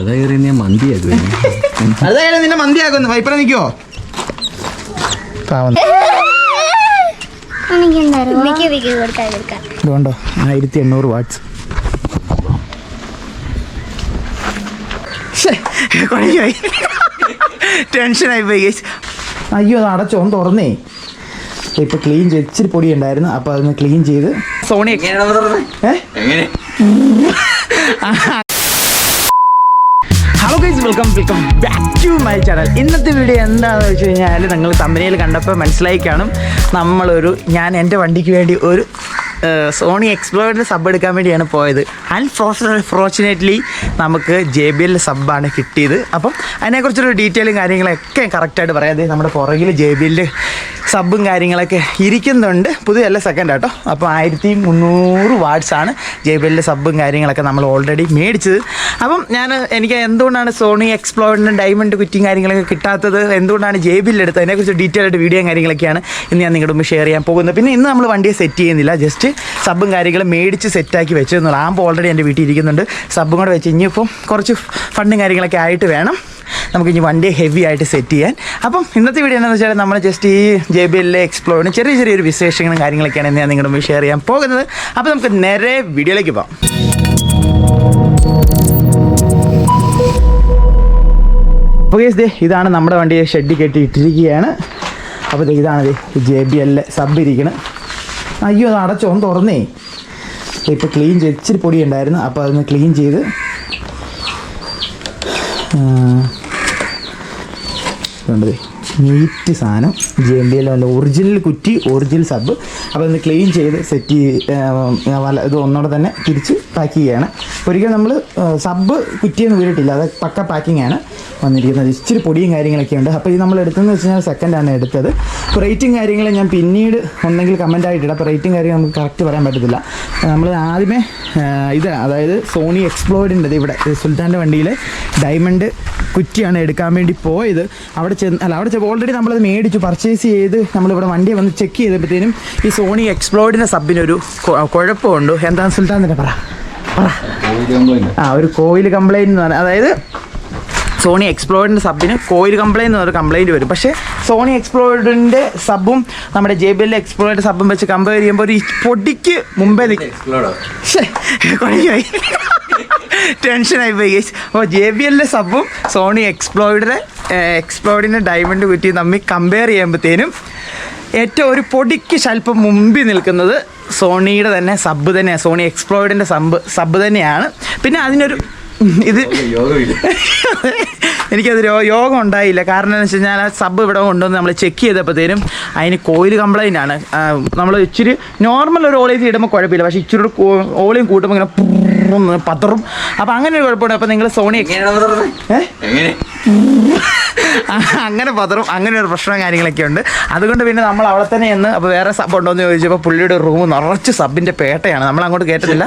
ഞാൻ നിന്നെ മന്തിയാക്കുന്നു വൈപ്പറ നിൽക്കുവോ? ഇതുകൊണ്ടോ? ആയിരത്തി എണ്ണൂറ് വാട്ട്സ് കുഴഞ്ഞുപോയി ടെൻഷനായി പോയി guys. അയ്യോ അത് അടച്ചോ ഒന്ന് തുറന്നേ. ഇപ്പൊ ക്ലീൻ ചെയ്ത് ഇച്ചിരി പൊടി ഉണ്ടായിരുന്നു അപ്പൊ അതൊന്ന് ക്ലീൻ ചെയ്ത് സോണി ഏ? എങ്ങനെ? Hello welcome welcome back to my channel ഇന്നത്തെ വീഡിയോ എന്താണെന്ന് വെച്ച് കഴിഞ്ഞാൽ നിങ്ങൾ തമ്പനിയിൽ കണ്ടപ്പോൾ മനസ്സിലായി കാണും. നമ്മളൊരു ഞാൻ എന്റെ വണ്ടിക്ക് വേണ്ടി ഒരു സോണി എക്സ്പ്ലോറിന്റെ സബ് എടുക്കാൻ വേണ്ടിയാണ് പോയത്. അൺഫോർച്ചുനേറ്റ്ലി നമുക്ക് ജെ ബി എല്ലിന്റെ സബ്ബാണ് കിട്ടിയത്. അപ്പം അതിനെക്കുറിച്ചൊരു ഡീറ്റെയിലും കാര്യങ്ങളൊക്കെ കറക്റ്റായിട്ട് പറയാം. ദേ നമ്മുടെ പുറകിൽ ജെ ബി എല്ലിന്റെ സബ്ബും കാര്യങ്ങളൊക്കെ ഇരിക്കുന്നുണ്ട്. പുതിയല്ല സെക്കൻഡ് ആട്ടോ. അപ്പോൾ ആയിരത്തി മുന്നൂറ് വാട്ട്സ് ആണ് ജെ ബി എല്ലിന്റെ സബും കാര്യങ്ങളൊക്കെ നമ്മൾ ഓൾറെഡി മേടിച്ചത്. അപ്പം ഞാൻ എനിക്ക് എന്തുകൊണ്ടാണ് സോണി എക്സ്പ്ലോറിന്റെ ഡയമണ്ട് കുറ്റിയും കാര്യങ്ങളൊക്കെ കിട്ടാത്തത്? എന്തുകൊണ്ടാണ് ജെ ബി എല്ലെടുത്തത് അതിനെക്കുറിച്ച് ഡീറ്റെയിൽ ആയിട്ട് വീഡിയോയും കാര്യങ്ങളൊക്കെയാണ് ഇന്ന് ഞാൻ നിങ്ങളുടെ മുമ്പ് ഷെയർ ചെയ്യാൻ പോകുന്നത്. പിന്നെ ഇന്ന് നമ്മൾ വണ്ടിയെ സെറ്റ് ചെയ്യുന്നില്ല. ജസ്റ്റ് സബും കാര്യങ്ങളും മേടിച്ച് സെറ്റാക്കി വെച്ചതെന്നുള്ള ആമ്പ് ഓൾറെഡി എന്റെ വീട്ടിൽ ഇരിക്കുന്നുണ്ട്. സബും കൂടെ വെച്ച് ഇനിയിപ്പം കുറച്ച് ഫണ്ടും കാര്യങ്ങളൊക്കെ ആയിട്ട് വേണം. നമുക്ക് ഇനി വണ്ടി ഹെവി ആയിട്ട് സെറ്റ് ചെയ്യാൻ. അപ്പം ഇന്നത്തെ വീഡിയോ എന്താണെന്ന് വെച്ചാൽ നമ്മൾ ജസ്റ്റ് ഈ ജെ ബി എല്ലിലെ എക്സ്പ്ലോറിന് ചെറിയ ചെറിയൊരു വിശേഷങ്ങളും കാര്യങ്ങളൊക്കെയാണ് ഞാൻ നിങ്ങളുടെ മുമ്പ് ഷെയർ ചെയ്യാൻ പോകുന്നത്. അപ്പോൾ നമുക്ക് നേരെ വീഡിയോയിലേക്ക് പോകാം അപ്പോൾ ഗേസ് ദേ ഇതാണ് നമ്മുടെ വണ്ടിയെ ഷെഡ് കെട്ടി ഇട്ടിരിക്കുകയാണ്. അപ്പോൾ ഇതാണ് ദേ ജെ ബി എല്ലിലെ സബ് ഇരിക്കണം അയ്യോ അത് അടച്ചോ ഒന്ന് തുറന്നേ. ഇപ്പോൾ ക്ലീൻ ചെയ്ത് ഇച്ചിരി പൊടി ഉണ്ടായിരുന്നു അപ്പോൾ അതൊന്ന് ക്ലീൻ ചെയ്ത് വേണ്ടത് നീറ്റ് സാധനം. J M B L original കുറ്റി ഒറിജിനൽ സബ് അപ്പോൾ ഒന്ന് ക്ലീൻ ചെയ്ത് സെറ്റ് വല ഇത് ഒന്നുകൂടെ തന്നെ തിരിച്ച് പാക്ക് ചെയ്യുകയാണ് ഒരിക്കലും നമ്മൾ സബ് കുറ്റിയൊന്നും വീടിട്ടില്ല അത് പക്ക പാക്കിംഗ് ആണ്. വന്നിരിക്കുന്നത്. ഇച്ചിരി പൊടിയും കാര്യങ്ങളൊക്കെ ഉണ്ട്. അപ്പോൾ ഇത് നമ്മൾ എടുത്തതെന്ന് വെച്ച് കഴിഞ്ഞാൽ സെക്കൻഡാണ് എടുത്തത്. അപ്പോൾ റേറ്റും കാര്യങ്ങൾ ഞാൻ പിന്നീട് ഒന്നെങ്കിൽ കമന്റ് ആയിട്ടില്ല അപ്പോൾ റേറ്റിംഗ് കാര്യങ്ങൾ നമുക്ക് കറക്റ്റ് പറയാൻ പറ്റത്തില്ല. നമ്മൾ ആദ്യമേ ഇത് അതായത് സോണി എക്സ്പ്ലോയിഡിന്റെ ഇവിടെ സുൽത്താന്റെ വണ്ടിയിൽ ഡയമണ്ട് കുറ്റിയാണ് എടുക്കാൻ വേണ്ടി പോയത്. അവിടെ ചെന്ന് അല്ല അവിടെ ഓൾറെഡി നമ്മളത് മേടിച്ചു പർച്ചേസ് ചെയ്ത് നമ്മളിവിടെ വണ്ടി വന്ന് ചെക്ക് ചെയ്തപ്പോഴത്തേനും ഈ സോണി എക്സ്പ്ലോയിഡിന്റെ സബിനൊരു കുഴപ്പമുണ്ട്. എന്താണ് സുൽത്താൻ തന്നെ പറ? പറ. ആ ഒരു കോയിൽ കംപ്ലൈന്റ് എന്ന് പറഞ്ഞാൽ അതായത് സോണി എക്സ്പ്ലോറിന്റെ സബിന് കോയിൽ കംപ്ലൈന്റ് എന്നൊരു കംപ്ലൈന്റ് വരും. പക്ഷേ സോണി എക്സ്പ്ലോറിന്റെ സബും നമ്മുടെ ജെ ബി എൽ എക്സ്പ്ലോറിന്റെ സബും വെച്ച് കമ്പയർ ചെയ്യുമ്പോൾ ഒരു പൊടിക്ക് മുമ്പേ നിൽക്കും ടെൻഷനായി പോയി ഗൈസ് അപ്പോൾ ജെ ബി എല്ലിന്റെ സബും സോണി എക്സ്പ്ലോയിഡിന്റെ എക്സ്പ്ലോയിഡിന്റെ ഡയമണ്ട് കുറ്റി തമ്മിൽ കമ്പയർ ചെയ്യുമ്പോഴത്തേനും ഏറ്റവും ഒരു പൊടിക്ക് സ്വല്പം മുമ്പിൽ നിൽക്കുന്നത് സോണിയുടെ തന്നെ സബ് തന്നെയാണ് സോണി എക്സ്പ്ലോയിഡിന്റെ സബ് സബ് തന്നെയാണ്. പിന്നെ അതിനൊരു ഇത് എനിക്കത് യോഗം ഉണ്ടായില്ല. കാരണം എന്ന് വെച്ച് കഴിഞ്ഞാൽ ആ സബ് ഇവിടെ കൊണ്ടുവന്ന് നമ്മൾ ചെക്ക് ചെയ്തപ്പോഴത്തേനും അതിന് കോയിൽ കംപ്ലൈന്റ് ആണ്. നമ്മൾ ഇച്ചിരി നോർമൽ ഒരു ഓളേജ് ഇടുമ്പോൾ കുഴപ്പമില്ല. പക്ഷേ ഇച്ചിരി ഓളിയും കൂട്ടുമ്പോൾ ഇങ്ങനെ പതറും. അപ്പോൾ അങ്ങനെ ഒരു കുഴപ്പമുണ്ട്. അപ്പോൾ നിങ്ങൾ സോണി? എങ്ങനെ? അങ്ങനെ പതറും അങ്ങനെ ഒരു പ്രശ്നം കാര്യങ്ങളൊക്കെ ഉണ്ട്. അതുകൊണ്ട് പിന്നെ നമ്മൾ അവിടെ തന്നെ എന്ന് അപ്പോൾ വേറെ സബ് ഉണ്ടോ എന്ന് ചോദിച്ചപ്പോൾ പുള്ളിയുടെ റൂം നിറച്ച് സബിന്റെ പേട്ടയാണ്. നമ്മൾ അങ്ങോട്ട് കേട്ടത്തില്ല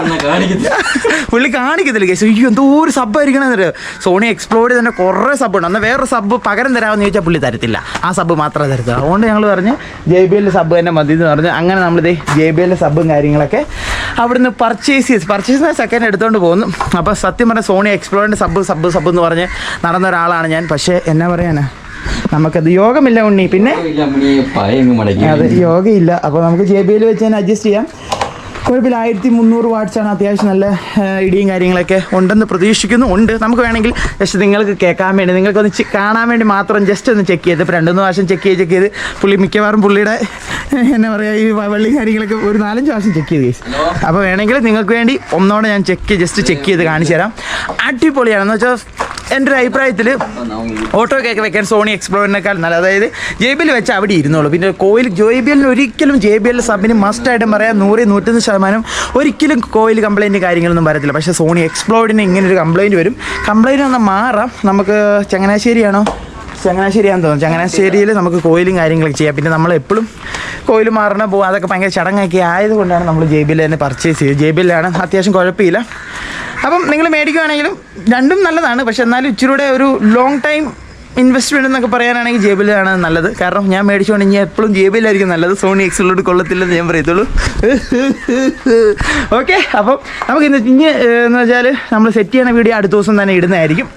പുള്ളി കാണിക്കത്തില്ല കേസ്. അയ്യോ എന്തോ ഒരു സബ് ആയിരിക്കണം സോണി എക്സ്പ്ലോർ തന്നെ കുറേ സബ് ഉണ്ട്. അന്ന് വേറെ സബ് പകരം തരാമെന്ന് ചോദിച്ചാൽ പുള്ളി തരത്തില്ല. ആ സബ് മാത്രമേ തരത്തുള്ളൂ അതുകൊണ്ട് ഞങ്ങൾ പറഞ്ഞ് ജെ ബി എൽ സബ് തന്നെ മതി എന്ന് പറഞ്ഞ് അങ്ങനെ നമ്മളിത് ജെ ബി എൽ സബും കാര്യങ്ങളൊക്കെ അവിടുന്ന് പർച്ചേസ് ചെയ്ത്. പർച്ചേസ് സെക്കൻഡ് എടുത്തുകൊണ്ട് പോകുന്നു. അപ്പോൾ സത്യം പറഞ്ഞാൽ സോണി എക്സ്പ്ലോറിന്റെ സബ് സബ് സബ് എന്ന് പറഞ്ഞ് നടന്ന ഒരാളാണ് ഞാൻ. പക്ഷേ എന്നാ പറയാനാ? നമുക്കത് യോഗമില്ല ഉണ്ണി. പിന്നെ അത് യോഗയില്ല. അപ്പോൾ നമുക്ക് ജെ ബി എൽ വെച്ച് തന്നെ അഡ്ജസ്റ്റ് ചെയ്യാം. കുഴപ്പമില്ല. ആയിരത്തി മുന്നൂറ് വാട്ട്സ് ആണ് അത്യാവശ്യം നല്ല ഇടിയും കാര്യങ്ങളൊക്കെ ഉണ്ടെന്ന് പ്രതീക്ഷിക്കുന്നു. ഉണ്ട്. നമുക്ക് വേണമെങ്കിൽ ജസ്റ്റ് നിങ്ങൾക്ക് കേൾക്കാൻ വേണ്ടി നിങ്ങൾക്കൊന്ന് കാണാൻ വേണ്ടി മാത്രം ജസ്റ്റ് ഒന്ന് ചെക്ക് ചെയ്ത് ഇപ്പോൾ രണ്ടുമൂന്ന് പ്രാവശ്യം ചെക്ക് ചെയ്ത് ചെക്ക് ചെയ്ത് പുള്ളി മിക്കവാറും പുള്ളിയുടെ എന്നാ പറയുക ഈ വള്ളി കാര്യങ്ങളൊക്കെ ഒരു നാലഞ്ച് പ്രാവശ്യം ചെക്ക് ചെയ്ത് കേസ് അപ്പോൾ വേണമെങ്കിൽ നിങ്ങൾക്ക് വേണ്ടി ഒന്നോടെ ഞാൻ ചെക്ക് ജസ്റ്റ് ചെക്ക് ചെയ്ത് കാണിച്ചു തരാം. അടിപൊളിയാണെന്ന് വെച്ചാൽ എന്റെ ഒരു അഭിപ്രായത്തിൽ കേക്ക് വെക്കാൻ സോണി എക്സ്പ്ലോറിനേക്കാൾ നല്ല അതായത് ജെ ബി എൽ വെച്ച് അവിടെ ഇരുന്നുള്ളൂ പിന്നെ കോയിൽ ജെ ബി എല്ലിന് ഒരിക്കലും ജെ ബി എൽ സബിന് മസ്റ്റായിട്ടും പറയാം. നൂറ് നൂറ്റൊന്ന് ശതമാനം ഒരിക്കലും കോയിൽ കംപ്ലൈന്റ് കാര്യങ്ങളൊന്നും വരത്തില്ല പക്ഷേ സോണി എക്സ്പ്ലോറിന് ഇങ്ങനെ ഒരു കംപ്ലൈന്റ് വരും. കംപ്ലൈന്റ് ഒന്ന് മാറാം. നമുക്ക് ചങ്ങനാശ്ശേരിയാണോ? ചങ്ങനാശ്ശേരിയാണെന്ന് തോന്നുന്നു. ചങ്ങനാശ്ശേരിയിൽ നമുക്ക് കോയിലും കാര്യങ്ങളൊക്കെ ചെയ്യാം. പിന്നെ നമ്മൾ എപ്പോഴും കോയിൽ മാറണ പോകും അതൊക്കെ ഭയങ്കര ചടങ്ങൊക്കെ ആയതുകൊണ്ടാണ് നമ്മൾ ജെ ബി എൽ തന്നെ പർച്ചേസ് ചെയ്തത്. ജെ ബി എല്ലാണ് അത്യാവശ്യം കുഴപ്പമില്ല. അപ്പം നിങ്ങൾ മേടിക്കുകയാണെങ്കിലും രണ്ടും നല്ലതാണ്. പക്ഷെ എന്നാലും ഇച്ചിരി കൂടെ ഒരു ലോങ് ടൈം ഇൻവെസ്റ്റ്മെന്റ് എന്നൊക്കെ പറയാനാണെങ്കിൽ ജേബിലാണ് നല്ലത്. കാരണം ഞാൻ മേടിച്ചുകൊണ്ട് ഇനി എപ്പോഴും ജേബിലായിരിക്കും നല്ലത്. സോണി എക്സിലോട്ട് കൊള്ളത്തില്ലെന്ന് ഞാൻ പറയത്തുള്ളൂ. ഓക്കെ അപ്പം നമുക്ക് ഇന്ന് ഇനി എന്ന് വെച്ചാൽ നമ്മൾ സെറ്റ് ചെയ്യുന്ന വീഡിയോ അടുത്ത ദിവസം തന്നെ ഇടുന്നതായിരിക്കും.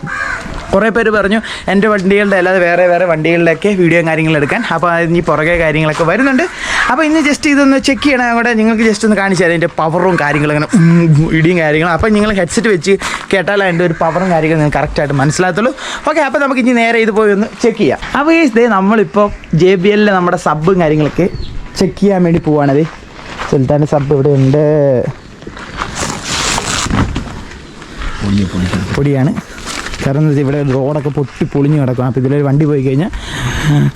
കുറേ പേര് പറഞ്ഞു എന്റെ വണ്ടികളുടെ അല്ലാതെ വേറെ വേറെ വണ്ടികളുടെയൊക്കെ വീഡിയോ കാര്യങ്ങളും എടുക്കാൻ. അപ്പോൾ ഇനി പുറകെ കാര്യങ്ങളൊക്കെ വരുന്നുണ്ട്. അപ്പോൾ ഇന്ന് ജസ്റ്റ് ഇതൊന്ന് ചെക്ക് ചെയ്യണം. അവിടെ നിങ്ങൾക്ക് ജസ്റ്റ് ഒന്ന് കാണിച്ചു തരാം. അതിന്റെ പവറും കാര്യങ്ങളും ഉം ഇടിയും കാര്യങ്ങളും. അപ്പോൾ നിങ്ങൾ ഹെഡ്സെറ്റ് വെച്ച് കേട്ടാൽ അതിന്റെ ഒരു പവറും കാര്യങ്ങളും നിങ്ങൾക്ക് കറക്റ്റായിട്ട് മനസ്സിലാകത്തുള്ളൂ. ഓക്കെ അപ്പോൾ നമുക്ക് ഇനി നേരെ ഇത് പോയി ഒന്ന് ചെക്ക് ചെയ്യാം. അപ്പോൾ ഈ ഇതേ നമ്മളിപ്പോൾ ജെ ബി എല്ലിലെ നമ്മുടെ സബ്ബും കാര്യങ്ങളൊക്കെ ചെക്ക് ചെയ്യാൻ വേണ്ടി പോവാണത് സുൽത്താന്റെ സബ് ഇവിടെ ഉണ്ട്. പൊടിയാണ്. കാരണം ഇവിടെ റോഡൊക്കെ പൊട്ടി പൊളിഞ്ഞ് കിടക്കും. അപ്പോൾ ഇതിലൊരു വണ്ടി പോയി കഴിഞ്ഞാൽ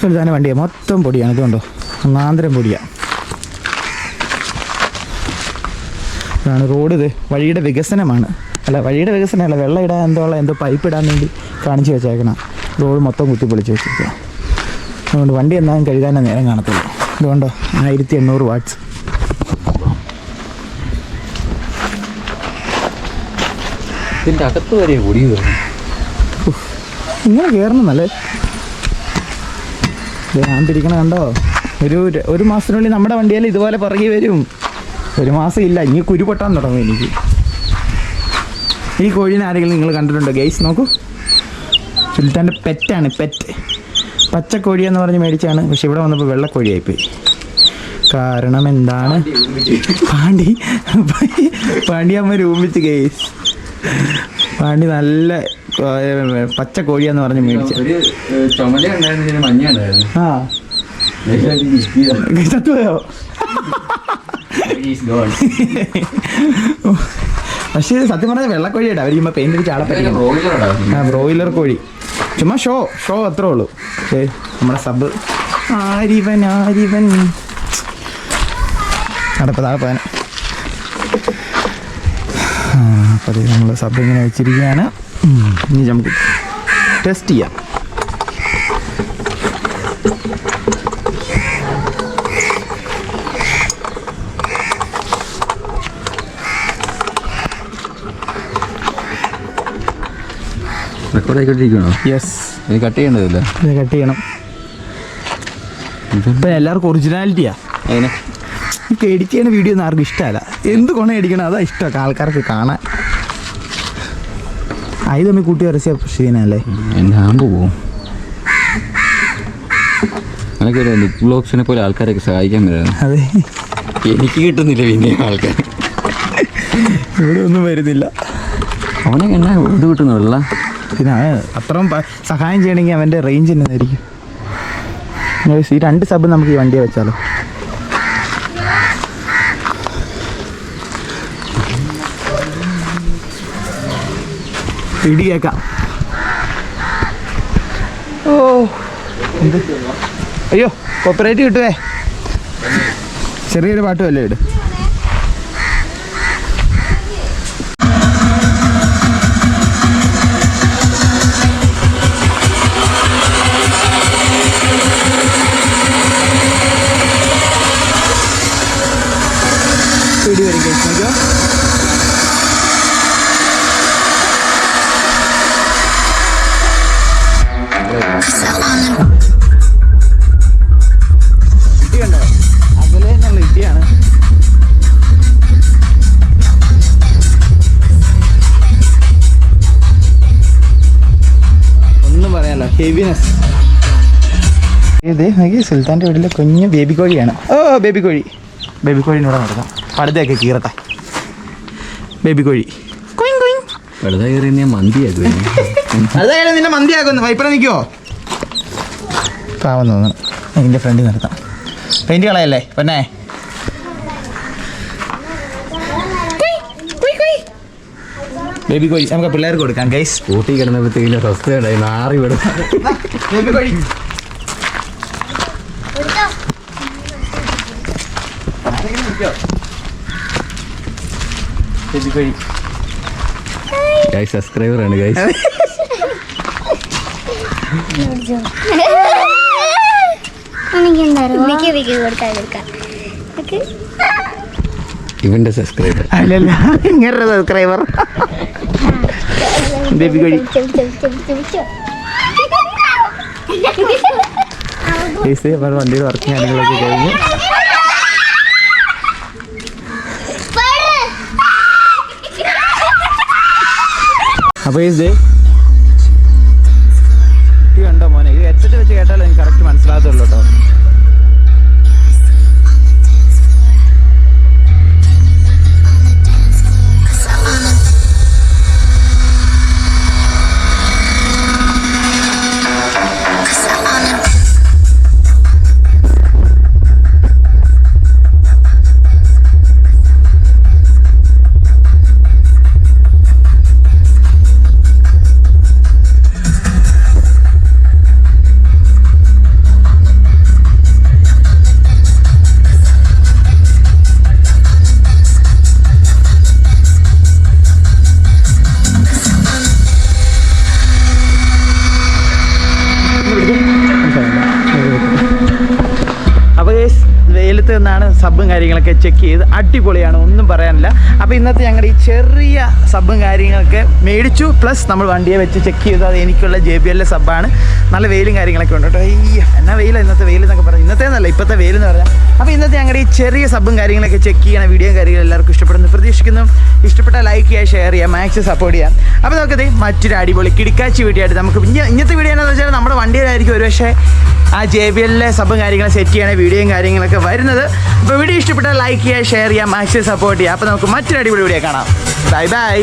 സുൽത്താന്റെ വണ്ടിയാണ് മൊത്തം പൊടിയാണ്. ഇതുകൊണ്ടോ ഒന്നാന്തരം പൊടിയാണ് ഇതാണ് റോഡ് ഇത്. വഴിയുടെ വികസനമാണ്. അല്ല വഴിയുടെ വികസനമല്ല. വെള്ളം ഇടാൻ എന്തോ ഉള്ള എന്തോ പൈപ്പ് ഇടാൻ വേണ്ടി കാണിച്ചു വെച്ചേക്കണം. റോഡ് മൊത്തം കുത്തി പൊളിച്ച് വെച്ചിരിക്കുക അതുകൊണ്ട് വണ്ടി എന്നാലും കഴുകാനേ നേരം കാണത്തുള്ളൂ. ഇതുകൊണ്ടോ ആയിരത്തി എണ്ണൂറ് വാട്ട്സ്. ഇതിന്റെ അകത്ത് വരെ ഓടി വരുന്നു ഇങ്ങനെ കയറണമെന്നല്ലേ ദേ ഞാൻ പിടിക്കണ കണ്ടോ? ഒരു ഒരു മാസത്തിനുള്ളിൽ നമ്മുടെ വണ്ടിയിൽ ഇതുപോലെ പറകി വരും. ഒരു മാസം ഇല്ല ഇനി കുരു പൊട്ടാൻ തുടങ്ങും എനിക്ക്. ഈ കോഴീനെ ആരെങ്കിലും നിങ്ങൾ കണ്ടിട്ടുണ്ടോ? ഗെയ്സ് നോക്കൂ. സുൽത്താന്റെ പെറ്റാണ് പെറ്റ് പച്ചക്കോഴി എന്ന് പറഞ്ഞ് മേടിച്ചാണ്. പക്ഷെ ഇവിടെ വന്നപ്പോൾ വെള്ളക്കോഴിയായിപ്പോയി. കാരണം എന്താണ്? പാണ്ടി. പാണ്ടിയമ്മ രൂപിച്ച് ഗെയ്സ് പാണ്ടി നല്ല പച്ച കോഴിയാന്ന് പറഞ്ഞ് മേടിച്ചു. ആ. ചത്തുപോയോ പക്ഷേ സത്യം പറഞ്ഞാൽ വെള്ളക്കോഴിയുടെ അവർ ചുമ്മാ പെയിന്റ് അടിച്ച് ആളെ ആ ബ്രോയിലർ കോഴി. ചുമ്മാ ഷോ ഷോ അത്രേ ഉള്ളൂ. ഏ നമ്മുടെ സബ് ആരിവൻ ആരിവൻ. നടപ്പതാ പോയാൻ അപ്പോൾ നമ്മൾ സബ് ഇങ്ങനെ വെച്ചിരിക്കുകയാണ്. ഇനി നമുക്ക് ടെസ്റ്റ് ചെയ്യാം. റെക്കോർഡ് ആയിക്കൊണ്ടിരിക്കണോ യെസ് ഇത് കട്ട് ചെയ്യേണ്ടതില്ല. ഇത് കട്ട് ചെയ്യണം. ഇപ്പം എല്ലാവർക്കും ഒറിജിനാലിറ്റിയാ അതിനെ ഇപ്പം എഡിറ്റ് ചെയ്യുന്ന വീഡിയോ ഒന്നും ആർക്കും ഇഷ്ടമല്ല. എന്ത് കൊണ അടിക്കണം അതാ ഇഷ്ടമൊക്കെ ആൾക്കാർക്ക് കാണാൻ. അത് തമ്മിൽ കൂട്ടി വരച്ച എന്നെ ആമ്പ് പോവും. എനിക്കൊരു ബ്ലോഗ്സിനെ പോലെ ആൾക്കാരൊക്കെ സഹായിക്കാൻ വരാം അതെ. എനിക്ക് കിട്ടുന്നില്ല പിന്നെ ആൾക്കാർ. ഇവിടെ ഒന്നും വരുന്നില്ല. അവനെ എന്നാ ഇത് കിട്ടുന്നില്ല പിന്നെ അത്ര അത്രയും സഹായം ചെയ്യണമെങ്കിൽ അവന്റെ റേഞ്ച് എന്നതായിരിക്കും ഈ രണ്ട് സബ് നമുക്ക് ഈ വണ്ടിയെ വെച്ചാലോ? ഇടി കേക്കാം ഓ. എന്ത്? അയ്യോ കോപ്പറേറ്റ് കിട്ടുവേ. ചെറിയൊരു പാട്ടുമല്ലേ ഇട് ഇടി. ഹെവിനെസ്. ഇത് എനിക്ക് സുൽത്താന്റെ വീട്ടിലെ കുഞ്ഞ് ബേബി കോഴിയാണ് ഓ ബേബി കോഴി ബേബി കോഴിനോട് നടക്കാം പടുതയൊക്കെ കീറട്ടെ ബേബി കോഴി കുയിങ് കുയിങ് വെറുതെ കയറി ഞാൻ മന്തിയാക്കും നിന്നെ മന്തിയാക്കുന്നു. വൈപ്പറ നിൽക്കുവോ? പാവം തോന്നുന്നു. എന്റെ ഫ്രണ്ടിൽ നിർത്താം പെയിന്റ് കളയല്ലേ പൊന്നെ? ബേബി കോഴി നമുക്ക് പിള്ളേർക്ക് കൊടുക്കാം. ഗൈസ് കൂട്ടി സ്വസ്ഥ ഉണ്ടായി. മാറി വിടും ബേബി കോഴി. ബേബി കോഴി. ഗൈസ് സബ്സ്ക്രൈബർ ആണ് ഗൈസ് ഇവന്റെ സബ്സ്ക്രൈബർ അല്ലല്ല ഇങ്ങനെ സബ്സ്ക്രൈബർ ബേബി കഴി അപ്പോൾ വണ്ടിയുടെ വർക്ക് കാര്യങ്ങളൊക്കെ കഴിഞ്ഞ്. അപ്പോൾ ഇത് കണ്ടോ മോനെ? ഇത് ഹെഡ്സെറ്റ് വെച്ച് കേട്ടാലേ എനിക്ക് കറക്റ്റ് മനസ്സിലാകത്തുള്ളൂ കേട്ടോ. നിന്നാണ് സബും കാര്യങ്ങളൊക്കെ ചെക്ക് ചെയ്ത് അടിപൊളിയാണ് ഒന്നും പറയാനില്ല. അപ്പോൾ ഇന്നത്തെ ഞങ്ങളുടെ ഈ ചെറിയ സബും കാര്യങ്ങളൊക്കെ മേടിച്ചു പ്ലസ് നമ്മൾ വണ്ടിയെ വെച്ച് ചെക്ക് ചെയ്തു. അത് എനിക്കുള്ള ജെ ബി എല്ലിലെ സബ്ബാണ്. നല്ല വെയിലും കാര്യങ്ങളൊക്കെ ഉണ്ട് കേട്ടോ. ഈ എന്നാ വെയിലാണ് ഇന്നത്തെ വെയിൽ എന്നൊക്കെ പറഞ്ഞു. ഇന്നത്തെ എന്നല്ല ഇപ്പോഴത്തെ വെയിൽ എന്ന് പറഞ്ഞാൽ അപ്പോൾ ഇന്നത്തെ ഞങ്ങളുടെ ഈ ചെറിയ സബും കാര്യങ്ങളൊക്കെ ചെക്ക് ചെയ്യണ വീഡിയോ കാര്യങ്ങളും എല്ലാവർക്കും ഇഷ്ടപ്പെടുന്നു പ്രതീക്ഷിക്കുന്നു. ഇഷ്ടപ്പെട്ട ലൈക്ക് ചെയ്യുക ഷെയർ ചെയ്യുക മാക്സ് സപ്പോർട്ട് ചെയ്യാം അപ്പോൾ നമുക്കത് മറ്റൊരു അടിപൊളി കിടക്കാച്ചി വീഡിയോ നമുക്ക് ഇനി ഇന്നത്തെ വീഡിയോ എന്ന് വെച്ചാൽ നമ്മുടെ വണ്ടിയിലായിരിക്കും ഒരു പക്ഷേ ആ ജെ ബി എല്ലിലെ സബും കാര്യങ്ങളും സെറ്റ് ചെയ്യണ വീഡിയോയും കാര്യങ്ങളൊക്കെ വരുന്നത്. അപ്പോൾ വീഡിയോ ഇഷ്ടപ്പെട്ടാൽ ലൈക്ക് ചെയ്യുക ഷെയർ ചെയ്യാം മാക്സിമം സപ്പോർട്ട് ചെയ്യുക അപ്പോൾ നമുക്ക് മറ്റൊരു അടിപൊളി വീഡിയോ കാണാം. Bye bye